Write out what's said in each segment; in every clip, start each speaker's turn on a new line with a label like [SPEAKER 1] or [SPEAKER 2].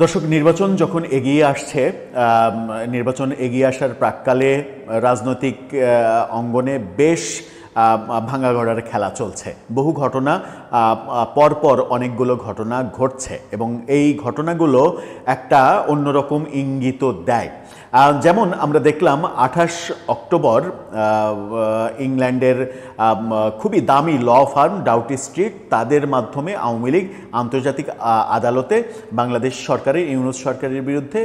[SPEAKER 1] দর্শক, নির্বাচন যখন এগিয়ে আসছে নির্বাচন এগিয়ে আসার প্রাককালে রাজনৈতিক অঙ্গনে বেশ ভাঙাগড়ার খেলা চলছে। বহু ঘটনা পরপর অনেকগুলো ঘটনা ঘটছে এবং এই ঘটনাগুলো একটা অন্যরকম ইঙ্গিত দেয়। যেমন আমরা দেখলাম আঠাশ অক্টোবর ইংল্যান্ডের খুবই দামি ল ফার্ম ডাউটি স্ট্রিট, তাদের মাধ্যমে আওয়ামী লীগ আন্তর্জাতিক আদালতে বাংলাদেশ সরকারের, ইউনুস সরকারের বিরুদ্ধে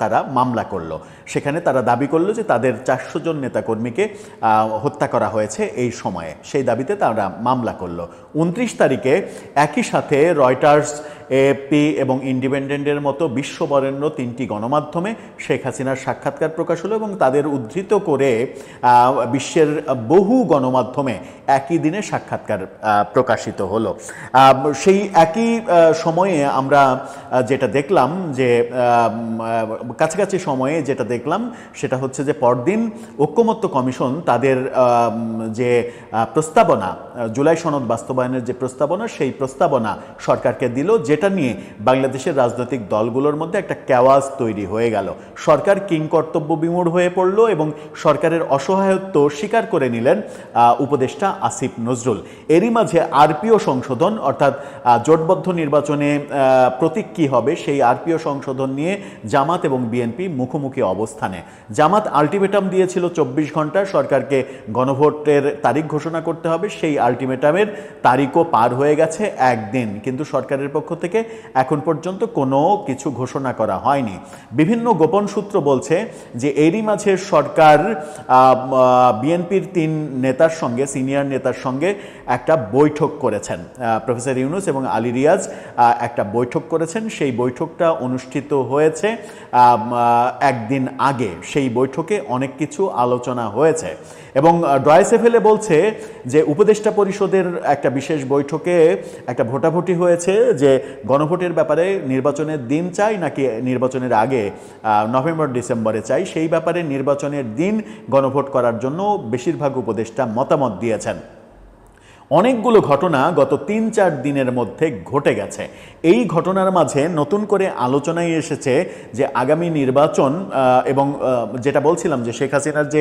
[SPEAKER 1] তারা মামলা করল। সেখানে তারা দাবি করল যে তাদের চারশো জন নেতাকর্মীকে হত্যা করা হয়েছে এই সময়ে। সেই দাবিতে তারা মামলা করল। উনত্রিশ তারিখে একই সাথে রয়টার্স এপি এবং ইন্ডিপেন্ডেন্টের মতো বিশ্ববরেণ্য তিনটি গণমাধ্যমে শেখ হাসিনার সাক্ষাৎকার প্রকাশ হলো এবং তাদের উদ্ধৃত করে বিশ্বের বহু গণমাধ্যমে একই দিনে সাক্ষাৎকার প্রকাশিত হলো। সেই একই সময়ে আমরা যেটা দেখলাম যে কাছাকাছি সময়ে যেটা দেখলাম সেটা হচ্ছে যে পরদিন ঐক্যমত্য কমিশন তাদের যে প্রস্তাবনা জুলাই সনদ বাস্তবায়নের যে প্রস্তাবনা, সেই প্রস্তাবনা সরকারকে দিল, যেটা নিয়ে বাংলাদেশের রাজনৈতিক দলগুলোর মধ্যে একটা ক্যাওয়াজ তৈরি হয়ে গেল। সরকার কিংকর্তব্য বিমূঢ় হয়ে পড়ল এবং সরকারের অসহায়ত্ব স্বীকার করে নিলেন উপদেষ্টা আসিফ নজরুল। এরই মাঝে আরপিও সংশোধন, অর্থাৎ জোটবদ্ধ নির্বাচনে প্রতীক কী হবে সেই আরপিও সংশোধন নিয়ে জামাত এবং বিএনপি মুখোমুখি অবস্থানে। জামাত আলটিমেটাম দিয়েছিল চব্বিশ ঘণ্টা সরকারকে গণভোটের তারিখ ঘোষণা করতে হবে, সেই আলটিমেটামের তারিখও পার হয়ে গেছে একদিন। কিন্তু সরকারের পক্ষ থেকে এখন পর্যন্ত কোনো কিছু ঘোষণা করা হয়নি। বিভিন্ন গোপন সূত্র বলছে যে এরই মাঝে সরকার বিএনপির তিন নেতার সঙ্গে, সিনিয়র নেতার সঙ্গে একটা বৈঠক করেছেন। প্রফেসর ইউনুস এবং আলী রিয়াজ একটা বৈঠক করেছেন। সেই বৈঠকটা অনুষ্ঠিত হয়েছে একদিন আগে। সেই বৈঠকে অনেক কিছু আলোচনা হয়েছে। এবং ডয়েসেফেলে বলছে যে উপদেষ্টা পরিষদের একটা বিশেষ বৈঠকে একটা ভোটাভুটি হয়েছে যে গণভোটের ব্যাপারে নির্বাচনের দিন চাই নাকি নির্বাচনের আগে নভেম্বর, ডিসেম্বরে চাই? সেই ব্যাপারে নির্বাচনের দিন গণভোট করার জন্য বেশিরভাগ উপদেষ্টা মতামত দিয়েছেন। অনেকগুলো ঘটনা গত তিন চার দিনের মধ্যে ঘটে গেছে। এই ঘটনার মাঝে নতুন করে আলোচনায় এসেছে যে আগামী নির্বাচন এবং যেটা বলছিলাম যে শেখ হাসিনার যে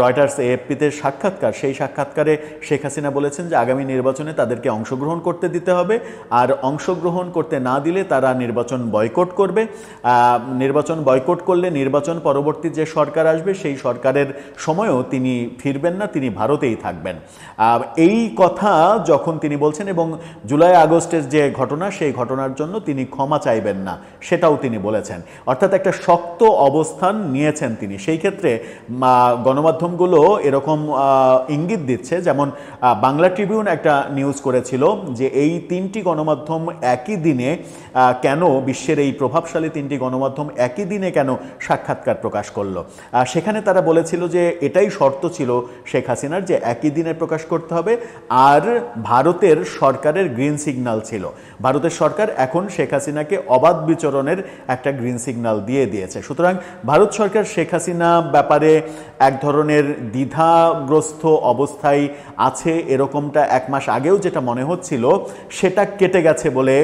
[SPEAKER 1] রয়টার্স এএফপিতে সাক্ষাৎকার, সেই সাক্ষাৎকারে শেখ হাসিনা বলেছেন যে আগামী নির্বাচনে তাদেরকে অংশগ্রহণ করতে দিতে হবে। আর অংশগ্রহণ করতে না দিলে তারা নির্বাচন বয়কট করবে। নির্বাচন বয়কট করলে নির্বাচন পরবর্তী যে সরকার আসবে, সেই সরকারের সময়ও তিনি ফিরবেন না, তিনি ভারতেই থাকবেন। এই কথা যখন তিনি বলছেন এবং জুলাই আগস্টের যে ঘটনা, সেই ঘটনার জন্য তিনি ক্ষমা চাইবেন না, সেটাও তিনি বলেছেন। অর্থাৎ একটা শক্ত অবস্থান নিয়েছেন তিনি। সেই ক্ষেত্রে গণমাধ্যমগুলো এরকম ইঙ্গিত দিচ্ছে, যেমন বাংলা ট্রিবিউন একটা নিউজ করেছিল যে এই তিনটি গণমাধ্যম একই দিনে কেন বিশ্বের এই প্রভাবশালী তিনটি গণমাধ্যম একই দিনে কেন সাক্ষাৎকার প্রকাশ করল? সেখানে তারা বলেছিল যে এটাই শর্ত ছিল শেখ হাসিনার যে একই দিনে প্রকাশ করতে হবে, আর ভারতের সরকারের গ্রিন সিগন্যাল ছিল। ভারতের সরকার এখন শেখ হাসিনাকে অবাধ বিচরণের একটা গ্রিন সিগন্যাল দিয়ে দিয়েছে। সুতরাং ভারত সরকার শেখ হাসিনা ব্যাপারে এক ধরনের দ্বিধাগ্রস্ত অবস্থায় আছে এরকমটা এক মাস আগেও যেটা মনে হচ্ছিল, সেটা কেটে গেছে বলে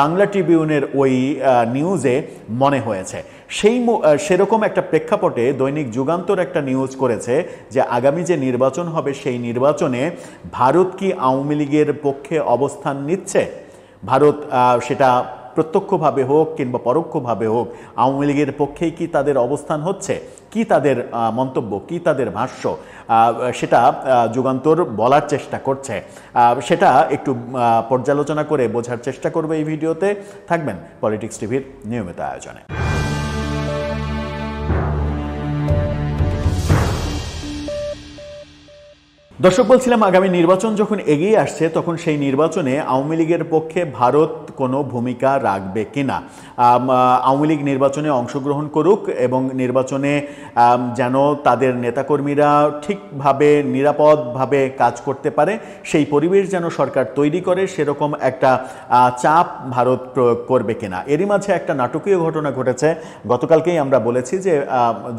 [SPEAKER 1] বাংলা ট্রিবিউনের ওই নিউজে মনে হয়েছে। সেই সেরকম একটা প্রেক্ষাপটে দৈনিক যুগান্তর একটা নিউজ করেছে যে আগামী যে নির্বাচন হবে, সেই নির্বাচনে ভারত কি আওয়ামী লীগের পক্ষে অবস্থান নিচ্ছে? ভারত সেটা প্রত্যক্ষভাবে হোক কিংবা পরোক্ষভাবে হোক, আওয়ামী লীগের পক্ষেই কি তাদের অবস্থান হচ্ছে? কি তাদের মন্তব্য, কি তাদের ভাষ্য? সেটা যুগান্তর বলার চেষ্টা করছে। সেটা একটু পর্যালোচনা করে বোঝার চেষ্টা করবে এই ভিডিওতে। থাকবেন পলিটিক্স টিভির নিয়মিত আয়োজনে। দর্শক বলছিলাম আগামী নির্বাচন যখন এগিয়ে আসছে তখন সেই নির্বাচনে আওয়ামী লীগের পক্ষে ভারত কোনো ভূমিকা রাখবে কিনা। আওয়ামী লীগ নির্বাচনে অংশগ্রহণ করুক এবং নির্বাচনে যেন তাদের নেতাকর্মীরা ঠিকভাবে, নিরাপদভাবে কাজ করতে পারে, সেই পরিবেশ যেন সরকার তৈরি করে, সেরকম একটা চাপ ভারত প্রয়োগ করবে কিনা। এরই মাঝে একটা নাটকীয় ঘটনা ঘটেছে। গতকালকেই আমরা বলেছি যে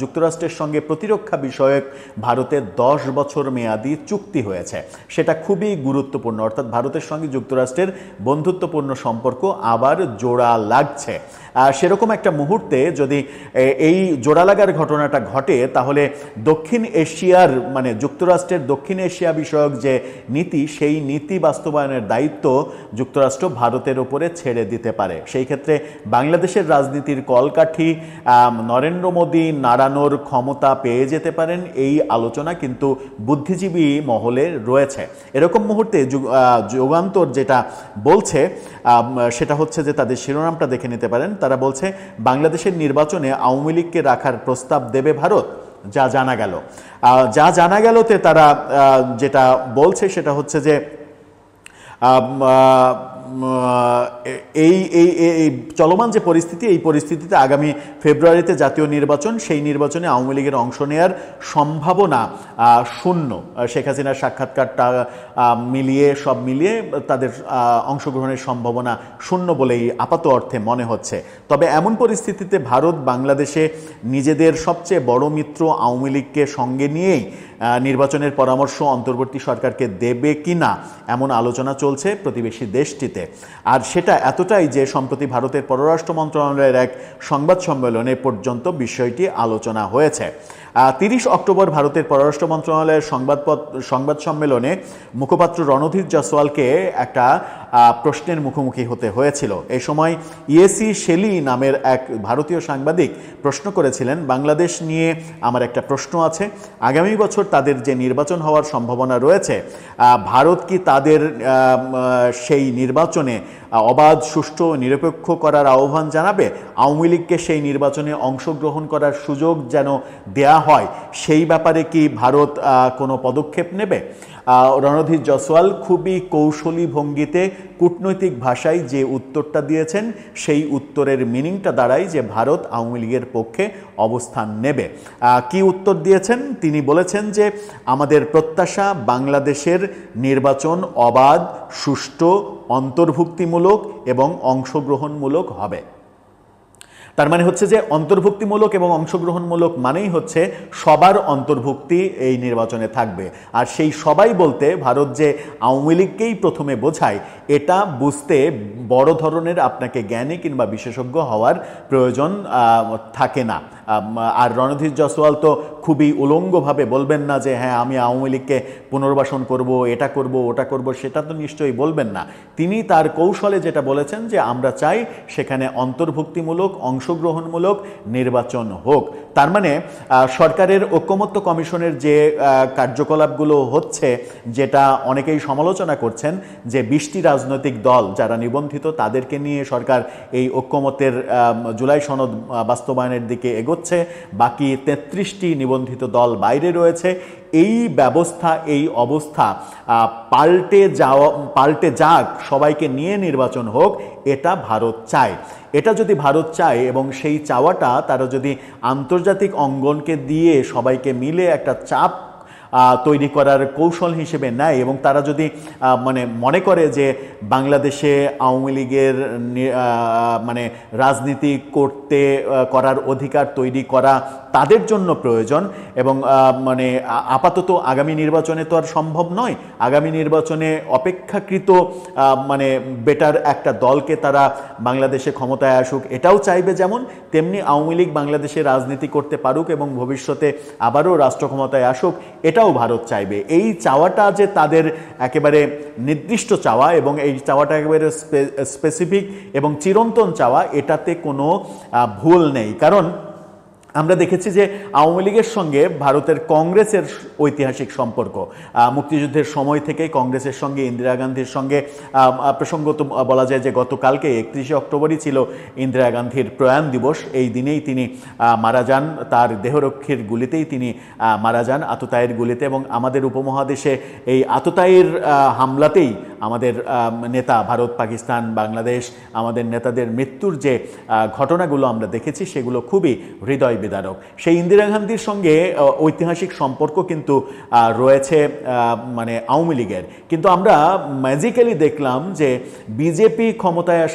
[SPEAKER 1] যুক্তরাষ্ট্রের সঙ্গে প্রতিরক্ষা বিষয়ক ভারতের দশ বছর মেয়াদি চুক্তি হয়েছে। সেটা খুবই গুরুত্বপূর্ণ। অর্থাৎ ভারতের সঙ্গে যুক্তরাষ্ট্রের বন্ধুত্বপূর্ণ সম্পর্ক আবার জোড়া লাগছে। সেরকম একটা মুহূর্তে যদি এই জোড়া লাগার ঘটনাটা ঘটে, তাহলে দক্ষিণ এশিয়ার মানে যুক্তরাষ্ট্রের দক্ষিণ এশিয়া বিষয়ক যে নীতি, সেই নীতি বাস্তবায়নের দায়িত্ব যুক্তরাষ্ট্র ভারতের ওপরে ছেড়ে দিতে পারে। সেই ক্ষেত্রে বাংলাদেশের রাজনীতির কলকাঠি নরেন্দ্র মোদী নাড়ানোর ক্ষমতা পেয়ে যেতে পারেন এই আলোচনা কিন্তু বুদ্ধিজীবী মহলে রয়েছে। এরকম মুহূর্তে যুগ- যুগান্তর যেটা বলছে সেটা হচ্ছে যে তাদের শিরোনামটা দেখে নিতে পারেন। তারা বলছে, বাংলাদেশের নির্বাচনে আওয়ামী লীগকে রাখার প্রস্তাব দেবে ভারত, যা জানা গেল। যা জানা গেলতে তারা যেটা বলছে সেটা হচ্ছে যে এই এই চলমান যে পরিস্থিতি, এই পরিস্থিতিতে আগামী ফেব্রুয়ারিতে জাতীয় নির্বাচন, সেই নির্বাচনে আওয়ামী লীগের অংশ নেয়ার সম্ভাবনা শূন্য। শেখ হাসিনার সাক্ষাৎকারটা মিলিয়ে, সব মিলিয়ে তাদের অংশগ্রহণের সম্ভাবনা শূন্য বলেই আপাত অর্থে মনে হচ্ছে। তবে এমন পরিস্থিতিতে ভারত, বাংলাদেশে নিজেদের সবচেয়ে বড় মিত্র আওয়ামী লীগকে সঙ্গে নিয়েই নির্বাচনের পরামর্শ অন্তর্বর্তী সরকারকে দেবে কি না এমন আলোচনা চলছে প্রতিবেশী দেশটিতে। আর সেটা এতটাই যে সম্প্রতি ভারতের পররাষ্ট্র মন্ত্রণালয়ের এক সংবাদ সম্মেলনে পর্যন্ত বিষয়টি আলোচনা হয়েছে। তিরিশ অক্টোবর ভারতের পররাষ্ট্র মন্ত্রণালয়ের সংবাদপত, সংবাদ সম্মেলনে মুখপাত্র রণধীর জসওয়ালকে একটা প্রশ্নের মুখোমুখি হতে হয়েছিল। এই সময় ইয়েসি শেলি নামের এক ভারতীয় সাংবাদিক প্রশ্ন করেছিলেন, বাংলাদেশ নিয়ে আমার একটা প্রশ্ন আছে। আগামী বছর তাদের যে নির্বাচন হওয়ার সম্ভাবনা রয়েছে ভারত কি তাদের সেই নির্বাচনে অবাধ, সুষ্ঠু, নিরপেক্ষ করার আহ্বান জানাবে? আওয়ামী লীগকে সেই নির্বাচনে অংশগ্রহণ করার সুযোগ যেন দেয়া হয়, সেই ব্যাপারে কি ভারত কোনো পদক্ষেপ নেবে? রণধীর জসওয়াল খুবই কৌশলী ভঙ্গিতে, কূটনৈতিক ভাষায় যে উত্তরটা দিয়েছেন, সেই উত্তরের মিনিংটা দাঁড়ায় যে ভারত আওয়ামী লীগের পক্ষে অবস্থান নেবে। কি উত্তর দিয়েছেন? তিনি বলেছেন যে, আমাদের প্রত্যাশা বাংলাদেশের নির্বাচন অবাধ, সুষ্ঠু, অন্তর্ভুক্তিমূলক এবং অংশগ্রহণমূলক হবে। তার মানে হচ্ছে যে অন্তর্ভুক্তিমূলক এবং অংশগ্রহণমূলক মানেই হচ্ছে সবার অন্তর্ভুক্তি এই নির্বাচনে থাকবে। আর সেই সবাই বলতে ভারত যে আওয়ামী লীগকেই প্রথমে বোঝায়, এটা বুঝতে বড় ধরনের আপনাকে জ্ঞানী কিংবা বিশেষজ্ঞ হওয়ার প্রয়োজন থাকে না। আর রণধীর জসওয়াল তো খুবই উলঙ্গভাবে বলবেন না যে হ্যাঁ আমি আওয়ামী লীগকে পুনর্বাসন করব, এটা করব, ওটা করব, সেটা তো নিশ্চয়ই বলবেন না। তিনি তার কৌশলে যেটা বলেছেন যে, আমরা চাই সেখানে অন্তর্ভুক্তিমূলক, অংশগ্রহণমূলক নির্বাচন হোক। তার মানে সরকারের ঐক্যমত্য কমিশনের যে কার্যকলাপগুলো হচ্ছে, যেটা অনেকেই সমালোচনা করছেন, যে বিশটি রাজনৈতিক দল যারা নিবন্ধিত, তাদেরকে নিয়ে সরকার এই ঐক্যমতের জুলাই সনদ বাস্তবায়নের দিকে এগোচ্ছে। বাকি তেত্রিশটি নিবন্ধিত দল বাইরে রয়েছে। এই ব্যবস্থা, এই অবস্থা পাল্টে যাওয়া, পাল্টে যাক, সবাইকে নিয়ে নির্বাচন হোক, এটা ভারত চায়। এটা যদি ভারত চায় এবং সেই চাওয়াটা তারা যদি আন্তর্জাতিক অঙ্গনকে দিয়ে সবাইকে মিলে একটা চাপ তৈরি করার কৌশল হিসেবে নেয় এবং তারা যদি মানে মনে করে যে বাংলাদেশে আওয়ামী লীগের মানে রাজনীতি করতে করার অধিকার তৈরি করা তাদের জন্য প্রয়োজন এবং মানে আপাতত আগামী নির্বাচনে তো আর সম্ভব নয়। আগামী নির্বাচনে অপেক্ষাকৃত মানে বেটার একটা দলকে তারা বাংলাদেশে ক্ষমতায় আসুক, এটাও চাইবে যেমন, তেমনি আওয়ামী লীগ বাংলাদেশে রাজনীতি করতে পারুক এবং ভবিষ্যতে আবারও রাষ্ট্র ক্ষমতায় আসুক এটাও ভারত চাইবে। এই চাওয়াটা যে তাদের একেবারে নির্দিষ্ট চাওয়া এবং এই চাওয়াটা একেবারে স্পেসিফিক এবং চিরন্তন চাওয়া, এটাতে কোনো ভুল নেই। কারণ আমরা দেখেছি যে আওয়ামী লীগের সঙ্গে ভারতের কংগ্রেসের ঐতিহাসিক সম্পর্ক। মুক্তিযুদ্ধের সময় থেকেই কংগ্রেসের সঙ্গে, ইন্দিরা গান্ধীর সঙ্গে প্রসঙ্গত বলা যায় যে গতকালকে একত্রিশে অক্টোবরই ছিল ইন্দিরা গান্ধীর প্রয়াণ দিবস। এই দিনেই তিনি মারা যান। তার দেহরক্ষীর গুলিতেই তিনি মারা যান আততায়ের গুলিতে এবং আমাদের উপমহাদেশে এই আততায়ের হামলাতেই আমাদের নেতা ভারত, পাকিস্তান, বাংলাদেশ, আমাদের নেতাদের মৃত্যুর যে ঘটনাগুলো আমরা দেখেছি, সেগুলো খুবই হৃদয় বিদারক। সেই ইন্দিরা গান্ধীর সঙ্গে ঐতিহাসিক সম্পর্ক কিন্তু রয়েছে মানে আওয়ামী লীগের। কিন্তু আমরা ম্যাজিক্যালি দেখলাম যে, বিজেপি ক্ষমতায়